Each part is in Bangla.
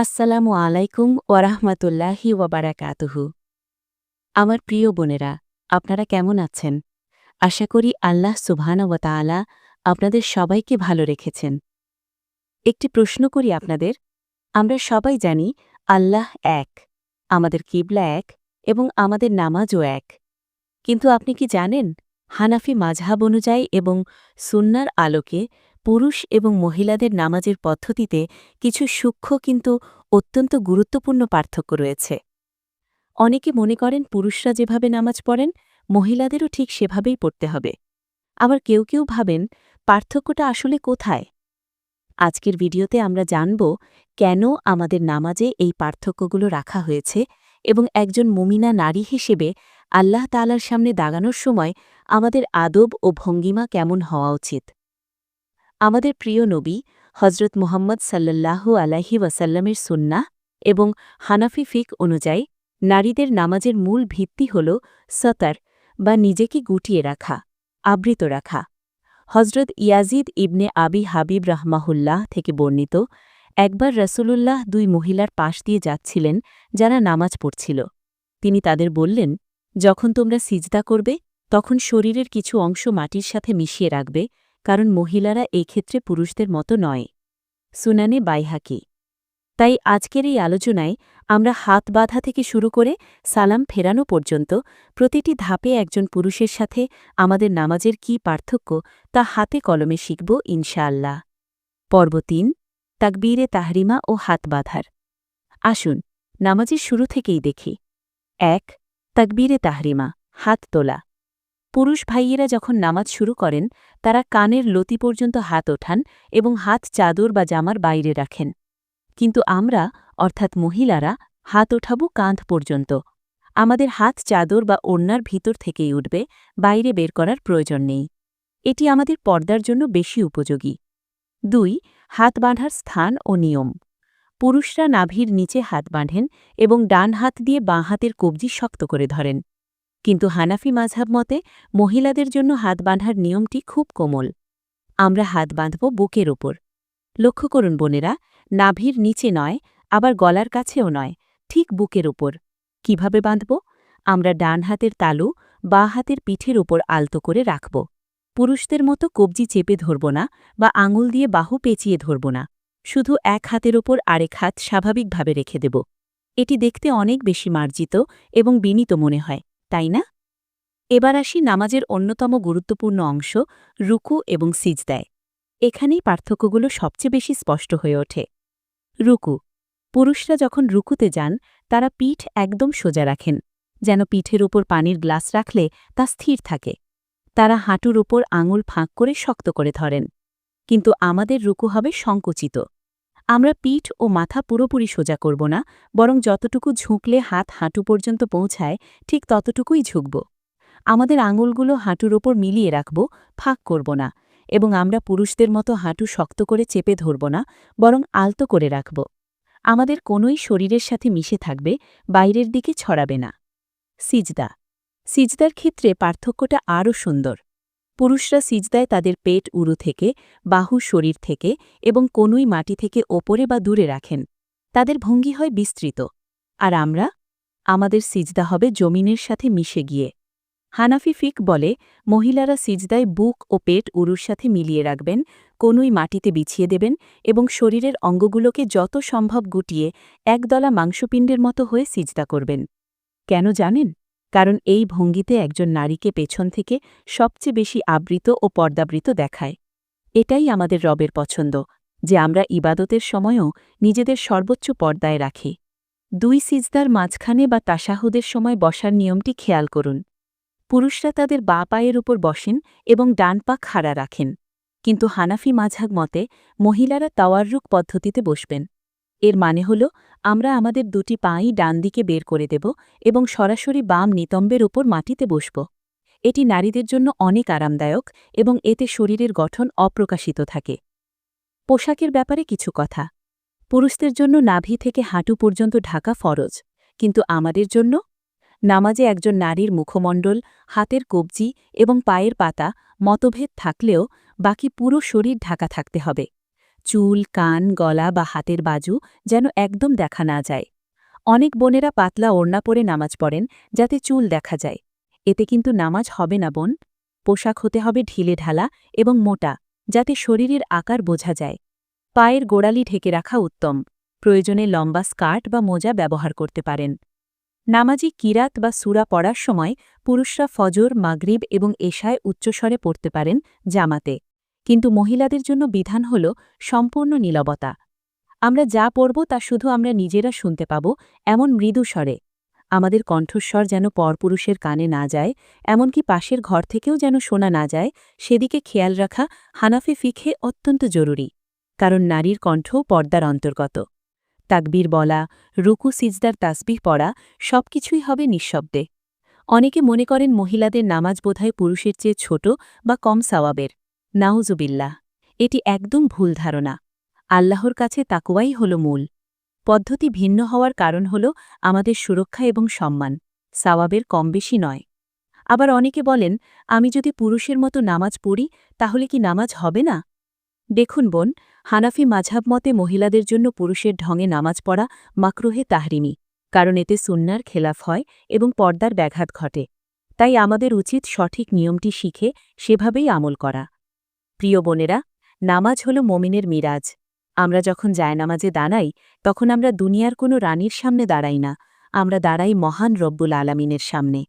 আসসালামু আলাইকুম ওয়ারাহমাতুল্লাহি ওয়াবারাকাতুহু আমার প্রিয় বোনেরা, আপনারা কেমন আছেন? আশা করি আল্লাহ সুবহানা ওয়া তাআলা আপনাদের সবাইকে ভালো রেখেছেন। একটি প্রশ্ন করি আপনাদের। আমরা সবাই জানি আল্লাহ এক, আমাদের কিবলা এক এবং আমাদের নামাজও এক। কিন্তু আপনি কি জানেন হানাফি মাঝহাব অনুযায়ী এবং সুন্নার আলোকে পুরুষ এবং মহিলাদের নামাজের পদ্ধতিতে কিছু সূক্ষ্ম কিন্তু অত্যন্ত গুরুত্বপূর্ণ পার্থক্য রয়েছে। অনেকে মনে করেন পুরুষরা যেভাবে নামাজ পড়েন, মহিলাদেরও ঠিক সেভাবেই পড়তে হবে। আবার কেউ কেউ ভাবেন, পার্থক্যটা আসলে কোথায়? আজকের ভিডিওতে আমরা জানব, কেন আমাদের নামাজে এই পার্থক্যগুলো রাখা হয়েছে এবং একজন মুমিনা নারী হিসেবে আল্লাহ তালার সামনে দাগানোর সময় আমাদের আদব ও ভঙ্গিমা কেমন হওয়া উচিত। আমাদের প্রিয় নবী হজরত মুহাম্মদ সাল্লাল্লাহু আলাহি ওয়াসাল্লামের সুন্না এবং হানাফি ফিক অনুযায়ী নারীদের নামাজের মূল ভিত্তি হল সতার বা নিজেকে গুটিয়ে রাখা, আবৃত রাখা। হজরত ইয়াজিদ ইবনে আবি হাবিব রাহমাহুল্লাহ থেকে বর্ণিত, একবার রসুলুল্লাহ দুই মহিলার পাশ দিয়ে যাচ্ছিলেন যারা নামাজ পড়ছিল। তিনি তাদের বললেন, যখন তোমরা সিজদা করবে, তখন শরীরের কিছু অংশ মাটির সাথে মিশিয়ে রাখবে কারণ মহিলারা এই ক্ষেত্রে পুরুষদের মতো নয়। সুনানে বাইহাকি। তাই আজকের এই আলোচনায় আমরা হাত বাঁধা থেকে শুরু করে সালাম ফেরানো পর্যন্ত প্রতিটি ধাপে একজন পুরুষের সাথে আমাদের নামাজের কি পার্থক্য তা হাতে কলমে শিখব ইনশাআল্লাহ। পর্ব তিন, তাকবীরে তাহরিমা ও হাত বাঁধার। আসুন, নামাজের শুরু থেকেই দেখি। এক, তাকবীরে তাহরিমা, হাত তোলা। পুরুষ ভাইয়েরা যখন নামাজ শুরু করেন, তারা কানের লতি পর্যন্ত হাত ওঠান এবং হাত চাদর বা জামার বাইরে রাখেন। কিন্তু আমরা, অর্থাৎ মহিলারা, হাত ওঠাবো কাঁধ পর্যন্ত। আমাদের হাত চাদর বা ওড়নার ভিতর থেকেই উঠবে, বাইরে বের করার প্রয়োজন নেই। এটি আমাদের পর্দার জন্য বেশি উপযোগী। দুই, হাত বাঁধার স্থান ও নিয়ম। পুরুষরা নাভির নিচে হাত বাঁধেন এবং ডান হাত দিয়ে বাঁ হাতের কবজি শক্ত করে ধরেন। কিন্তু হানাফি মাঝহাব মতে, মহিলাদের জন্য হাত বাঁধার নিয়মটি খুব কোমল। আমরা হাত বাঁধব বুকের ওপর। লক্ষ্য করুন বোনেরা, নাভির নিচে নয়, আবার গলার কাছেও নয়, ঠিক বুকের ওপর। কীভাবে বাঁধব? আমরা ডান হাতের তালু বা হাতের পিঠের ওপর আলতো করে রাখব। পুরুষদের মতো কবজি চেপে ধরব না বা আঙুল দিয়ে বাহু পেঁচিয়ে ধরব না। শুধু এক হাতের ওপর আরেক হাত স্বাভাবিকভাবে রেখে দেব। এটি দেখতে অনেক বেশি মার্জিত এবং বিনীত মনে হয়। তাই না? এবার আসি নামাজের অন্যতম গুরুত্বপূর্ণ অংশ, রুকু এবং সিজদায়। এখানেই পার্থক্যগুলো সবচেয়ে বেশি স্পষ্ট হয়ে ওঠে। রুকু। পুরুষরা যখন রুকুতে যান, তারা পিঠ একদম সোজা রাখেন, যেন পিঠের উপর পানির গ্লাস রাখলে তা স্থির থাকে। তারা হাঁটুর উপর আঙুল ফাঁক করে শক্ত করে ধরেন। কিন্তু আমাদের রুকু হবে সংকুচিত। আমরা পিঠ ও মাথা পুরোপুরি সোজা করব না, বরং যতটুকু ঝুঁকলে হাত হাঁটু পর্যন্ত পৌঁছায়, ঠিক ততটুকুই ঝুঁকব। আমাদের আঙুলগুলো হাঁটুর ওপর মিলিয়ে রাখব, ফাঁক করব না, এবং আমরা পুরুষদের মতো হাঁটু শক্ত করে চেপে ধরব না, বরং আলতো করে রাখব। আমাদের কোনোই শরীরের সাথে মিশে থাকবে, বাইরের দিকে ছড়াবে না। সিজদা। সিজদার ক্ষেত্রে পার্থক্যটা আরও সুন্দর। পুরুষরা সিজদায় তাদের পেট উরু থেকে, বাহু শরীর থেকে এবং কোনুই মাটি থেকে ওপরে বা দূরে রাখেন। তাদের ভঙ্গি হয় বিস্তৃত। আর আমরা? আমাদের সিজদা হবে জমিনের সাথে মিশে গিয়ে। হানাফি ফিক বলে, মহিলারা সিজদায় বুক ও পেট উরুর সাথে মিলিয়ে রাখবেন, কোনুই মাটিতে বিছিয়ে দেবেন এবং শরীরের অঙ্গগুলোকে যত সম্ভব গুটিয়ে একদলা মাংসপিণ্ডের মতো হয়ে সিজদা করবেন। কেন জানেন? কারণ এই ভঙ্গিতে একজন নারীকে পেছন থেকে সবচেয়ে বেশি আবৃত ও পর্দাবৃত দেখায়। এটাই আমাদের রবের পছন্দ, যে আমরা ইবাদতের সময়ও নিজেদের সর্বোচ্চ পর্দায় রাখি। দুই সিজদার মাঝখানে বা তাসাহুদের সময় বসার নিয়মটি খেয়াল করুন। পুরুষরা তাদের বা পায়ের উপর বসেন এবং ডান পা খাড়া রাখেন। কিন্তু হানাফি মাঝাগ মতে মহিলারা তাওয়াররুক পদ্ধতিতে বসবেন। এর মানে হল, আমরা আমাদের দুটি পাই ডান দিকে বের করে দেব এবং সরাসরি বাম নিতম্বের ওপর মাটিতে বসব। এটি নারীদের জন্য অনেক আরামদায়ক এবং এতে শরীরের গঠন অপ্রকাশিত থাকে। পোশাকের ব্যাপারে কিছু কথা। পুরুষদের জন্য নাভি থেকে হাঁটু পর্যন্ত ঢাকা ফরজ, কিন্তু আমাদের জন্য? নামাজে একজন নারীর মুখমণ্ডল, হাতের কবজি এবং পায়ের পাতা মতভেদ থাকলেও বাকি পুরো শরীর ঢাকা থাকতে হবে। চুল, কান, গলা বা হাতের বাজু যেন একদম দেখা না যায়। অনেক বোনেরা পাতলা ওড়না পরে নামাজ পড়েন যাতে চুল দেখা যায়। এতে কিন্তু নামাজ হবে না বোন। পোশাক হতে হবে ঢিলে ঢালা এবং মোটা যাতে শরীরের আকার বোঝা যায়। পায়ের গোড়ালি ঢেকে রাখা উত্তম। প্রয়োজনে লম্বা স্কার্ট বা মোজা ব্যবহার করতে পারেন। নামাজি কিরাত বা সুরা পড়ার সময় পুরুষরা ফজর, মাগরিব এবং এশায় উচ্চস্বরে পড়তে পারেন জামাতে। কিন্তু মহিলাদের জন্য বিধান হল সম্পূর্ণ নীলবতা। আমরা যা পড়ব তা শুধু আমরা নিজেরা শুনতে পাব, এমন মৃদু স্বরে। আমাদের কণ্ঠস্বর যেন পরপুরুষের কানে না যায়, এমনকি পাশের ঘর থেকেও যেন শোনা না যায়, সেদিকে খেয়াল রাখা হানাফি ফিখে অত্যন্ত জরুরি, কারণ নারীর কণ্ঠ পর্দার অন্তর্গত। তাকবীর বলা, রুকু, সিজদার তাসবিহ পড়া, সবকিছুই হবে নিঃশব্দে। অনেকে মনে করেন মহিলাদের নামাজ বোধহয় পুরুষের চেয়ে ছোট বা কম সাওয়াবের। নাউজুবিল্লাহ, এটি একদম ভুল ধারণা। আল্লাহর কাছে তাকুয়াই হল মূল। পদ্ধতি ভিন্ন হওয়ার কারণ হল আমাদের সুরক্ষা এবং সম্মান, সাওয়াবের কম বেশি নয়। আবার অনেকে বলেন, আমি যদি পুরুষের মতো নামাজ পড়ি, তাহলে কি নামাজ হবে না? দেখুন বোন, হানাফি মাঝাব মতে মহিলাদের জন্য পুরুষের ঢঙে নামাজ পড়া মাকরুহে তাহরিমি, কারণ এতে সুন্নার খেলাফ হয় এবং পর্দার ব্যাঘাত ঘটে। তাই আমাদের উচিত সঠিক নিয়মটি শিখে সেভাবেই আমল করা। প্রিয় বোনেরা, নামাজ হল মমিনের মিরাজ। আমরা যখন জায়নামাজে দাঁড়াই, তখন আমরা দুনিয়ার কোনো রানীর সামনে দাঁড়াই না, আমরা দাঁড়াই মহান রব্বুল আলামিনের সামনে।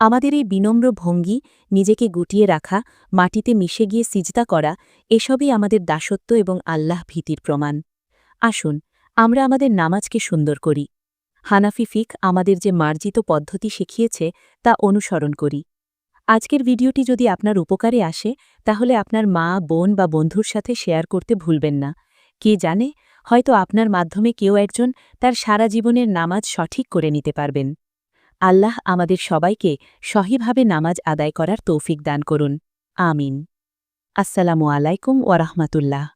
আমাদের এই বিনম্র ভঙ্গি, নিজেকে গুটিয়ে রাখা, মাটিতে মিশে গিয়ে সিজদা করা, এসবই আমাদের দাসত্ব এবং আল্লাহ ভীতির প্রমাণ। আসুন, আমরা আমাদের নামাজকে সুন্দর করি। হানাফি ফিক আমাদের যে মার্জিত পদ্ধতি শিখিয়েছে, তা অনুসরণ করি। আজকের ভিডিওটি যদি আপনার উপকারে আসে, তাহলে আপনার মা, বোন বা বন্ধুর সাথে শেয়ার করতে ভুলবেন না। কে জানে, হয়তো আপনার মাধ্যমে কেউ একজন তার সারা জীবনের নামাজ সঠিক করে নিতে পারবেন। আল্লাহ আমাদের সবাইকে সহিভাবে নামাজ আদায় করার তৌফিক দান করুন। আমিন। আসসালামু আলাইকুম ওয়ারহমাতুল্লাহ